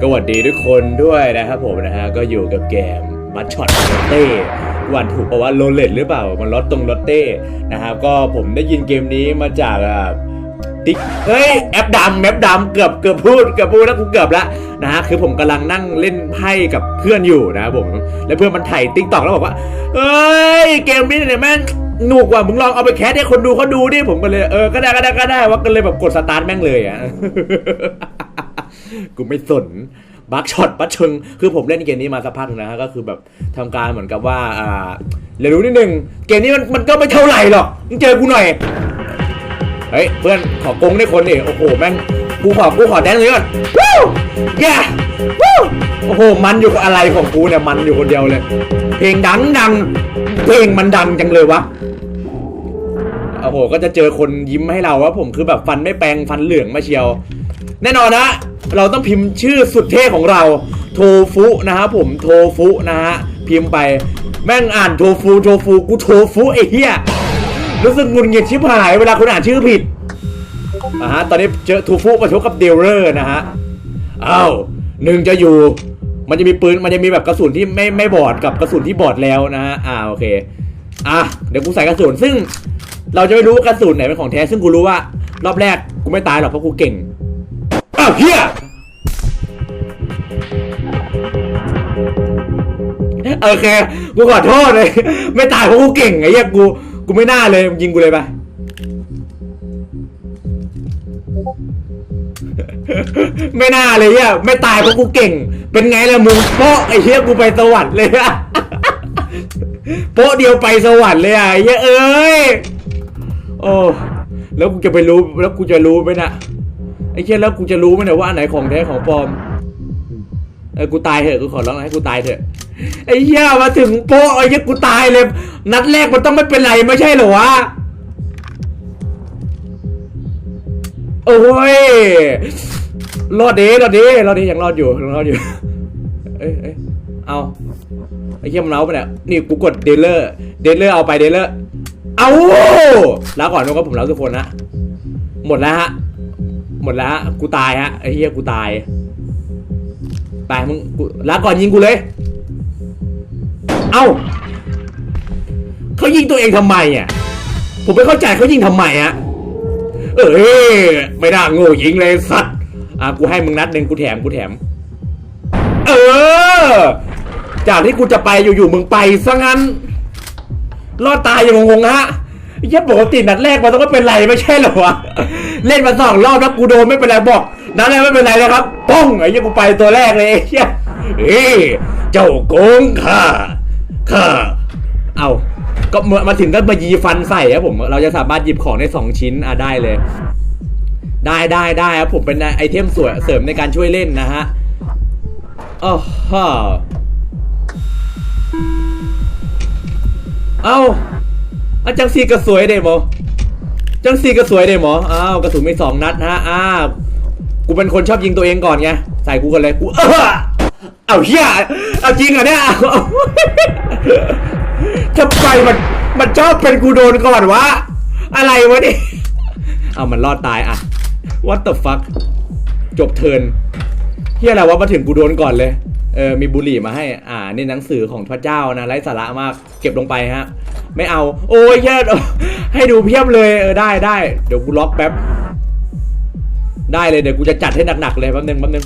ก็หวัดดีทุกคนด้วยนะครับผมนะฮะก็อยู่กับเกมบัตช็อตโรเต้วันถูกปะว่าโรเลตหรือเปล่า มันลดตรงลดเต้นะครับก็ผมได้ยินเกมนี้มาจากติ๊กเฮ้ยแอปดำแอปดำเกือบเกือบพูดเกือบพูดแล้วกูเกือบละนะฮะคือผมกำลังนั่งเล่นไพ่กับเพื่อนอยู่นะครับผมแล้วเพื่อนมันถ่ายติ๊กตอกแล้วบอกว่าเอ้ยเกมนี้เนี่ยแม่งหนุกว่ะมึงลองเอาไปแคสให้คนดูเขาดูดิผมก็เลยเออก็ได้ก็ได้ก็ได้ว่าก็เลยแบบกดสตาร์ทแม่งเลยอะ กูไม่สนบักช็อตบักเชิงคือผมเล่นเกมนี้มาสักพักนะฮะก็คือแบบทำการเหมือนกับว่าอ่าเรียนรู้นิดนึงเกมนี้มันมันก็ไม่เท่าไหร่หรอกมึงเจอกูหน่อยเฮ้ยเพื่อนขอกงได้คนนี่โอ้โหแม่งกูขอกูขอแดนเลยก่อนวู้ย่วู้โอ้โหมันอยู่กับอะไรของกูเนี่ยมันอยู่คนเดียวเลย เพลงดังดังเพลงมันดังจังเลยวะโอ้โหก็จะเจอคนยิ้มให้เราว่าผมคือแบบฟันไม่แปลงฟันเหลืองมาเชียว แน่นอนนะ เราต้องพิมพ์ชื่อสุดเท่ของเราโทฟุนะครับผมโทฟุนะฮะพิมพ์ไปแม่งอ่านโทฟูโทฟูกูโทฟุไอ้เหี้ยรู้สึกหงุนหงิดชิบหายเวลาคุณอ่านชื่อผิดอ่าฮะตอนนี้เจอโทฟุประชกกับเดลเลอร์นะฮะอ้าวหนึ่งจะอยู่ มันจะมีปืนมันจะมีแบบกระสุนที่ไม่ไม่บอดกับกระสุนที่บอดแล้วนะฮะอ่าโอเคอะเดี๋ยวกูใส่กระสุนซึ่ง เราจะไม่รู้กระสุนไหนเป็นของแท้ซึ่งกูรู้ว่ารอบแรกกูไม่ตายหรอกเพราะกูเก่งาวเฮียโอเค กูขอโทษเลย ไม่ตายเพราะกูเก่งไอ้เหี้ยกู กูไม่น่าเลยยิงกูเลยไปไม่น่าเลยเฮียไม่ตายเพราะกูเก่ง เป็นไงล่ะมึงโป๊ะไอ้เฮียกูไปสวรรค์เลยอะโป๊ะเดียวไปสวรรค์เลยอะไอ้เฮียเอ้ยโอ้แล้วกูจะไปรู้แล้วกูจะรู้ไหมนะ อ้เฮียแล้วกูจะรู้ไหมเนี่ยว่าอันไหนของแท้ของปลอมเออกูตายเถอะกูขอร้องนะให้กูตายเถอะไอ้เหี้ยมาถึงโป๊ะไอ้เหี้ยกูตายเลย นัดแรกมันต้องไม่เป็นไรไม่ใช่เหรอวะโอ้ยรอดดีรอดดีรอดดียังรอดอยู่ยังรอดอยู่เอ้ยเอ้ยเอาไอ้เหี้ยมันเอาไปเนี่ยนี่กูกดเดลเลอร์เดลเลอร์เอาไปเดลเลอร์เอาแล้วก่อนนะครับผมแล้วทุกคนนะหมดแล้วฮะ หมดแล้วฮะกูตายฮะไอ้เหี้ยกูตายไปมึงกูลาก่อนยิงกูเลย เอ้าเขายิงตัวเองทำไมอะผมไม่เข้าใจเขายิงทำไมอะเออไม่น่าโง่ยิงเลยสัตว์อะกูให้มึงนัดหนึ่งกูแถมกูแถม เออ จากที่กูจะไปอยู่ๆมึงไปซะงั้นรอดตายอย่างงงฮะ เหี้ยปกตินัดแรกมันต้องเป็นไรไม่ใช่เหรอวะเล่นมาสองรอบแล้วกูโดนไม่เป็นไรบอกนัดแรกไม่เป็นไรนะครับป้องไอ้เหี้ยกูไปตัวแรกเลยไอ้เหี้ยเอ้เจ้าโกงข้าข้าเอาก็เมื่อมาถึงก็มายีฟันใส่ครับผม เราจะสามารถหยิบของได้สองชิ้นอะได้เลย ได้ได้ได้ครับผมเป็นไอเทมสวยเสริมในการช่วยเล่นนะฮะอ้าวฮะเอ้า อจังซีก็สวยเดหมอจังซีก็สวยเดหมออ้าวกระสุนมีสองนัดฮะอ้าวกูเป็นคนชอบยิงตัวเองก่อนไงใส่กูกันเลยกูเออเอาเฮียเอาจริงเหรอเนี่ยเอาทำไมมันมันชอบเป็นกูโดนก่อนวะอะไรวะนี่เอามันรอดตายอะ what the fuck จบเทินเฮียอะไรวะมาถึงกูโดนก่อนเลย เออมีบุหรี่มาให้อ่านี่หนังสือของพระเจ้านะไร้สาระมากเก็บลงไปฮะ ไม่เอา โอ้ยเฮียให้ดูเพียบเลยเออได้ได้เดี๋ยวกูล็อกแป๊บ ได้เลยเดี๋ยวกูจะจัดให้หนักๆเลยแป๊บนึงแป๊บนึง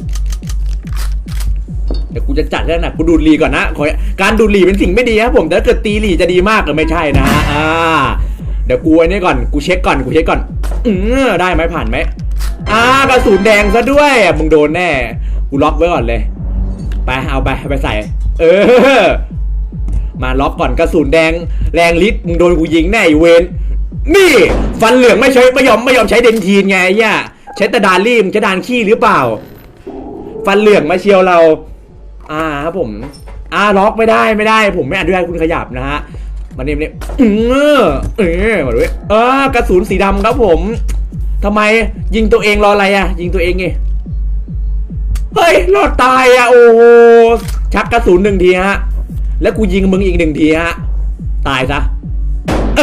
เดี๋ยวกูจะจัดให้หนักกูดูดหลีก่อนนะขอการดูดหลีเป็นสิ่งไม่ดีครับผมแต่ถ้าเกิดตีหลีจะดีมากก็ไม่ใช่นะฮะอ่าเดี๋ยวกูไอ้นี่ก่อนกูเช็คก่อนกูเช็คก่อนอือได้ไหมผ่านไหมอ่ากระสุนแดงซะด้วยมึงโดนแน่กูล็อกไว้ก่อนเลย ไปเอาไปไปใส่ เออ มาล็อกก่อนกระสุนแดง แรงลิตมึงโดนกูยิงแน่อ้เวนนี่ ฟันเหลืองไม่ใช้ไม่ยอมไม่ยอมใช้เดนทีนไงไอ้เหี้ย่าใช้แต่ดานรี่มึงจะดานขี้หรือเปล่า ฟันเหลืองมาเชียวเรา อ่าครับผม อ่าล็อกไม่ได้ไม่ได้ ผมไม่อนุญาตให้คุณขยับนะฮะมาเนี่ยมเนี่ยเออเออมาด้วยเออกระสุนสีดำครับผมทำไมยิงตัวเองรออะไรอะ ยิงตัวเองไง เฮ้ยรอดตายอะโอ้โหชักกระสุนหนึ่งทีฮะ แล้วกูยิงมึงอีกหนึ่งทีฮะ ตายซะ เอ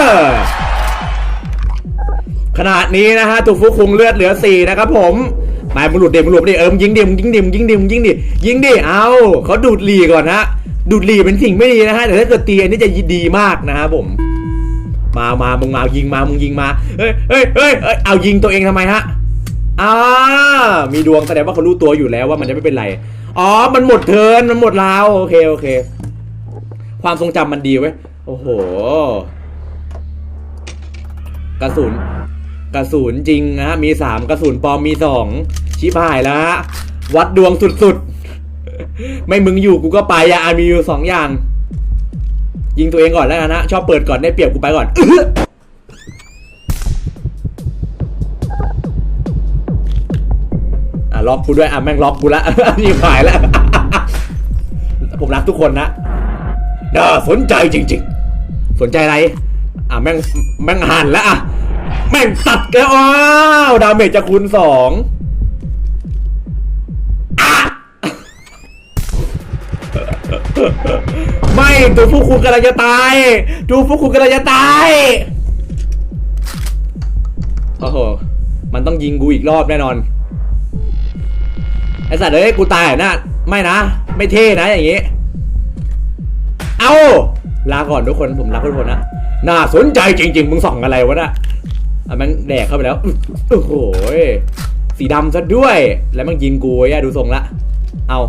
อ ขนาดนี้นะฮะตูกฟุคุงเลือดเหลือสี่นะครับผมไปมึงหลุดเดมึงหลุดดิเออมึงยิงดิมึงยิงดิมยิงดิมึงยิงดิยิงดิเอาเขาดูดหลีก่อนฮะดูดหลีเป็นสิ่งไม่ดีนะฮะแต่ถ้าเกิดตีอันนี้จะดีมากนะครับผม มามามึงมายิงมามึงยิงมาเฮ้ยเฮ้ยเฮ้ยเฮ้ยเอายิงตัวเองทำไมฮะ อ่ามีดวงแสดงว่าเขารู้ตัวอยู่แล้วว่ามันจะไม่เป็นไร อ๋อ มันหมดเทินมันหมดราวโอเคโอเค ความทรงจำมันดีเว้ย โอ้โห กระสุน กระสุนจริงนะมีสามกระสุนปลอมมีสองชิบหายแล้วฮะวัดดวงสุดๆ ไม่มึงอยู่กูก็ไปอะอะมีอยู่สองอย่าง ยิงตัวเองก่อนแล้วนะ ชอบเปิดก่อนได้เปรียบกูไปก่อน ล็อกกูด้วยอะแม่งล็อกกูละนี่หายแล้วผมรักทุกคนนะน่าสนใจจริง ๆ สนใจอะไร อะแม่งแม่งหันแล้วอะแม่งตัดแล้วอ้าวดาเมจจะคูณสองไม่ดูพวกคุณกำลังจะตาย ดูพวกคุณกำลังจะตายโอ้โหมันต้องยิงกูอีกรอบแน่นอน ไอสัตว์เอ้ยกูตายนะไม่นะ ไม่เท่นะอย่างงี้ เอาลาก่อนทุกคนผมรักทุกคนนะน่าสนใจจริง ๆ มึงส่องอะไรวะน่ะอะมันแดกเข้าไปแล้วโอ้โหสีดำซะด้วย แล้วมันยิงกูอ้ดูทรงละ เอา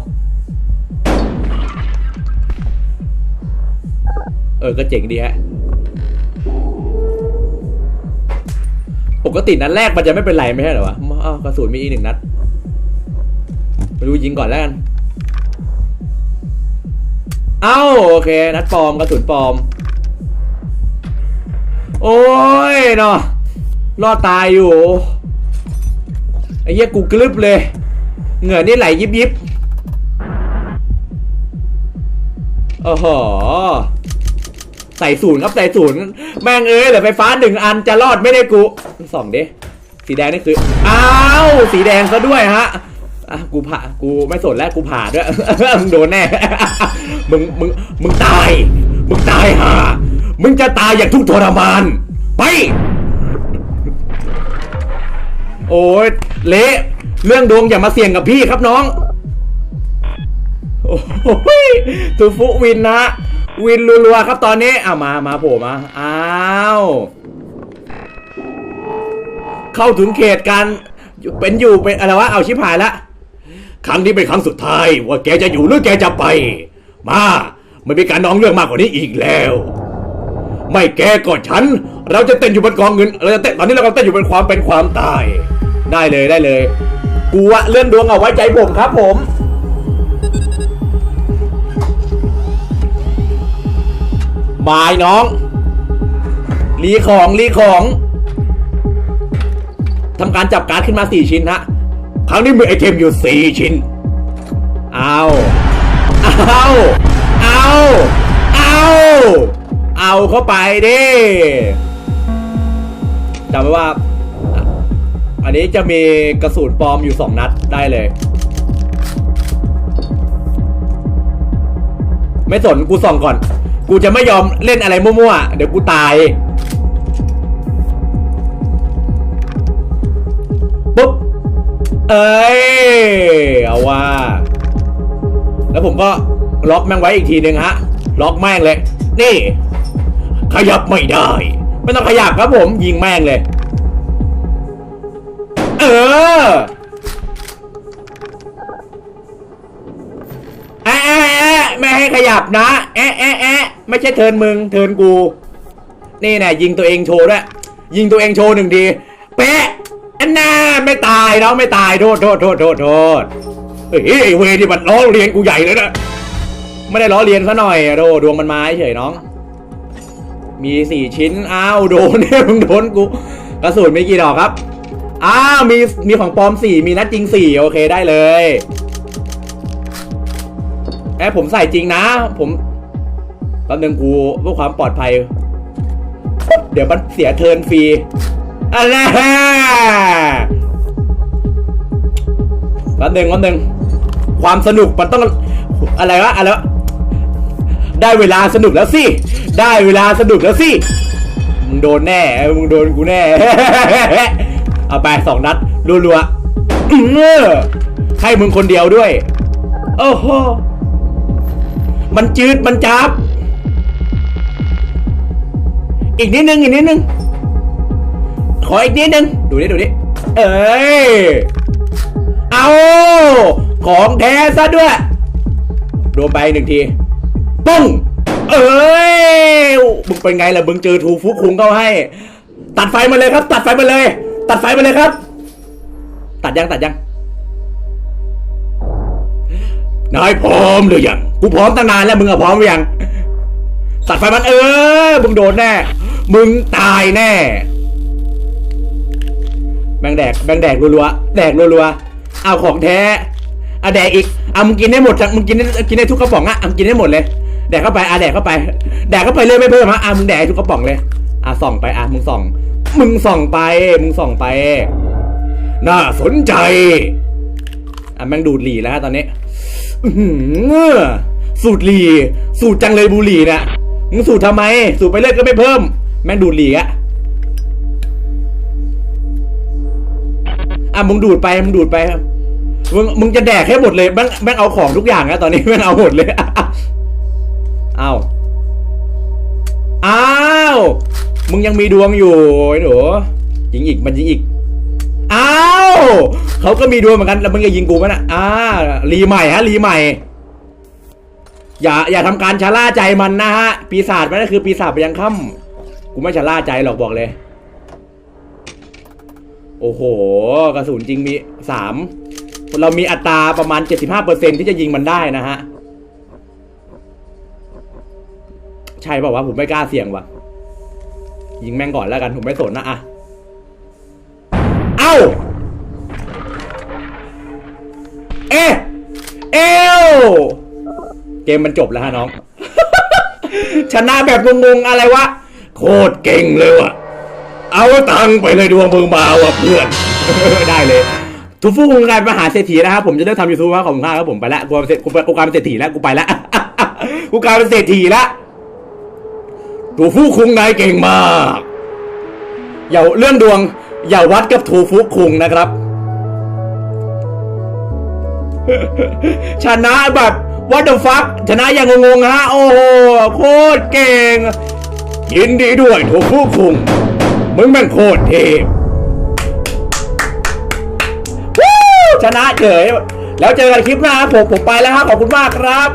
เออก็เจ๋งดีฮะปกตินัดแรกมันจะไม่เป็นไรไม่ใช่เหรอวะอ้าวกระสุนมีอีกหนึ่งนัด ไปดูยิงก่อนแล้วกัน เอ้าโอเค นัดปลอมกระสุนปลอม โอ้ยเนาะรอดตายอยู่ไอ้เหี้ยกูกลึบเลย เหงื่อนี่ไหลยิบยิบโอ้โหใส่ศูนย์ครับใส่ศูนย์แม่งเอ้ยเหลือไฟฟ้าหนึ่งอันจะรอดไม่ได้กูส่องดิสีแดงนี่คือ อ้าว สีแดงซะด้วยฮะ อะกูผ่ากูไม่สนแล้วกูผ่าด้วยมึงโดนแน่มึงมึงมึงตายมึงตายห่ามึงจะตายอย่างทุกทรมาน ไป โอ้ยเละเรื่องดวงอย่ามาเสี่ยงกับพี่ครับน้องโอ้ยตูฟุวินนะวินรัวๆครับตอนนี้อะมามาโผล่มาอ้าวเข้าถึงเขตการเป็นอยู่เป็นอะไรวะเอาชิบหายละ ครั้งนี้เป็นครั้งสุดท้าย ว่าแกจะอยู่หรือแกจะไป มาไม่มีการน้องเรื่องมากกว่านี้อีกแล้ว ไม่แกก็ฉัน เราจะเต้นอยู่บนกองเงิน เราจะเต้นตอนนี้เรากำลังเต้นอยู่บนความเป็นความตาย ได้เลยได้เลย กูอะเลื่อนดวงเอาไว้ใจผมครับผมบายน้องรีของรีของทำการจับการ์ดขึ้นมาสี่ชิ้นฮะ ครั้งนี้มีไอเทมอยู่สี่ชิ้น เอาเอาเอาเอาเอาเข้าไปดิจำไว้ว่า อันนี้จะมีกระสุนปลอมอยู่สองนัดได้เลย ไม่สนกูส่องก่อน กูจะไม่ยอมเล่นอะไรมั่วๆ เดี๋ยวกูตายปุ๊บ เอ้ย เอาว่า แล้วผมก็ล็อกแม่งไว้อีกทีหนึ่งฮะ ล็อกแม่งเลย นี่ ขยับไม่ได้ ไม่ต้องขยับครับผมยิงแม่งเลย เออแอะแอะแอะไม่ให้ขยับนะ แอะแอะแอะไม่ใช่เทินมึง เทินกู นี่แน่ยิงตัวเองโชว์ด้วย ยิงตัวเองโชว์หนึ่งทีเป๊ะ อันน่ไม่ตายน้องไม่ตายโทษโทษโทษโทษโทษเฮ้ยไอเวรนี่มันล้อเลียนกูใหญ่เลยนะไม่ได้ล้อเลียนซะหน่อยโดดวงมันมาเฉยน้อง มีสี่ชิ้นอ้าวโดนเนี่ยมึงโดนกูกระสุนไมีกี่ดอกครับอ้าวมีมีของปลอมสี่มีนัดจริงสี่โอเคได้เลยแอบผมใส่จริงนะ ผมแป๊บนึงกูเพื่อความปลอดภัย เดี๋ยวมันเสียเทินฟรี อะไรแป๊บนึงแป๊บนึงความสนุกมันต้องอะไรวะอะไรวะได้เวลาสนุกแล้วสิ ได้เวลาสนุกแล้วสิ มึงโดนแน่ มึงโดนกูแน่ เอาไปสองนัดรัวๆให้มึงคนเดียวด้วย โอ้โห มันจืดมันจับ อีกนิดนึง อีกนิดนึง ขออีกนิดนึง ดูดิดูดิเอ้ย เอาของแท้ซะด้วย โดนไปหนึ่งทีปุ้ง เอ้ยมึงเป็นไงล่ะมึงเจอทูฟุกคุงเข้าให้ ตัดไฟมาเลยครับ ตัดไฟมาเลย ตัดไฟมาเลยครับ ตัดยังตัดยังนายพร้อมหรือยังกูพร้อมตั้งนานแล้วมึงอะพร้อมหรือยังตัดไฟมันเออ มึงโดนแน่ มึงตายแน่ แบงแดกแบงแดกรัวๆแดกรัวๆเอาของแท้เอาแดกอีกเอามึงกินได้หมดมึงกินได้กินได้ทุกกระป๋องอะเอามึงกินได้หมดเลยแดกเข้าไปอะแดกเข้าไป แดกเข้าไปเลยไม่เพิ่มฮะอะมึงแดกทุกกระป๋องเลยอะส่องไปอะมึงส่อง มึงส่องไป มึงส่องไป น่าสนใจอะแม่งดูดหลีแล้วตอนนี้อืออสูตรหลีสูตรจังเลยบุหรี่เนี่ยมึงสูตรทำไม สูตรไปเรื่อยก็ไม่เพิ่ม แม่งดูดหลีอะ อะมึงดูดไปมึงดูดไปมึงมึงจะแดกให้หมดเลยแม่งแม่งเอาของทุกอย่างนะตอนนี้แม่งเอาหมดเลยเอาอ้าวมึงยังมีดวงอยู่ไอ้หนูยิงอีกมันยิงอีกอ้าวเขาก็มีดวงเหมือนกันแล้วมึงจะยิงกูมั้ยนะอ่ารีใหม่ฮะรีใหม่ อย่าอย่าทำการชะล่าใจมันนะฮะปีศาจมันก็คือปีศาจไปยังค่ำกูไม่ชะล่าใจหรอกบอกเลย โอ้โห กระสุนจริงมีสามเรามีอัตราประมาณ 75%ที่จะยิงมันได้นะฮะ ใช่ป่าวะผมไม่กล้าเสี่ยงว่ะ ยิงแม่งก่อนแล้วกัน ผมไม่สนนะอะเอ้า เอ๊ะเอวเกมมันจบแล้วฮะน้อง ชนะแบบงงๆอะไรวะ โคตรเก่งเลยว่ะ เอาตังค์ไปเลยดวงมึงมาว่ะเพื่อน ได้เลย ทุกฟูกงานมหาเศรษฐีนะครับผมจะเริ่มทำยูทูบครับขอบคุณมากครับผมไปละกูเป็นกูกูกลายเป็นเศรษฐีแล้วกูไปละกูกลายเป็นเศรษฐีละทูฟู่คุงนายเก่งมากอย่าเรื่องดวงอย่าวัดกับทูฟุคุงนะครับ ชนะแบบวัตเดฟักชนะอย่างงงๆฮะโอ้โหโคตรเก่งยินดีด้วยทูฟุคุง มึงแม่งโคตรเทพชนะเฉย แล้วเจอกันคลิปหน้าครับผมผมไปแล้วครับ ขอบคุณมากครับ